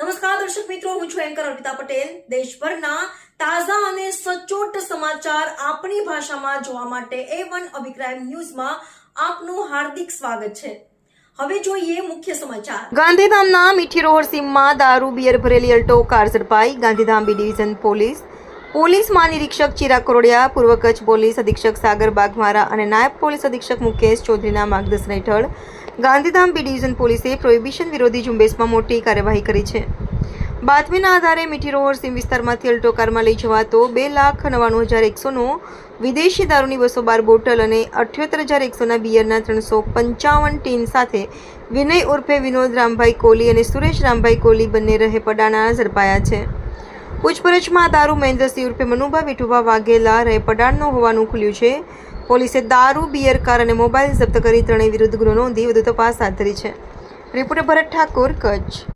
નમસ્કાર, દર્શક મિત્રો, હું છું એન્કર અર્પિતા પટેલ. દેશભરના તાજા અને સચોટ સમાચાર આપણી ભાષામાં જોવા માટે એ વન અભિપ્રાય ન્યૂઝમાં આપનું હાર્દિક સ્વાગત છે. હવે જોઈએ મુખ્ય સમાચાર. ગાંધીધામના મીઠી રોહર સીમમાં દારૂ, બિયર ભરેલી અલ્ટો કાર ઝડપાઈ. Gandhidham B division police. Police મહાનિરીક્ષક Chirag Karodiya, પૂર્વ કચ્છ પોલીસ અધિક્ષક સાગર બાગમારા અને નાયબ પોલીસ અધિક્ષક મુકેશ ચૌધરીના માર્ગદર્શન હેઠળ ગાંધીધામ બી ડિવિઝન પોલીસે પ્રોહિબિશન વિરોધી ઝુંબેશમાં મોટી કાર્યવાહી કરી છે. બાતમીના આધારે મીઠી રોડ સીમ વિસ્તારમાંથી અલ્ટો કારમાં લઈ જવાતો બે લાખ નવ્વાણું હજાર એકસોનો વિદેશી દારૂની બસો બાર બોટલ અને અઠ્યોતેર હજાર એકસોના બિયરના ત્રણસો પંચાવન ટીન સાથે વિનય ઉર્ફે વિનોદ રામભાઈ કોહલી અને સુરેશ રામભાઈ કોહલી બંને રહે પડાના ઝડપાયા છે. પૂછપરછમાં દારૂ મહેન્દ્રસિંહ ઉર્ફે મનુભા વિઠુભા વાઘેલા રહે પડાણનો હોવાનું ખુલ્યું છે. પોલીસે દારૂ બિયર કાર અને મોબાઈલ જપ્ત કરી ત્રણેય વિરુદ્ધ ગુનો નોંધી વધુ તપાસ હાથ ધરી છે. રિપોર્ટર ભરત ઠાકોર, કચ્છ.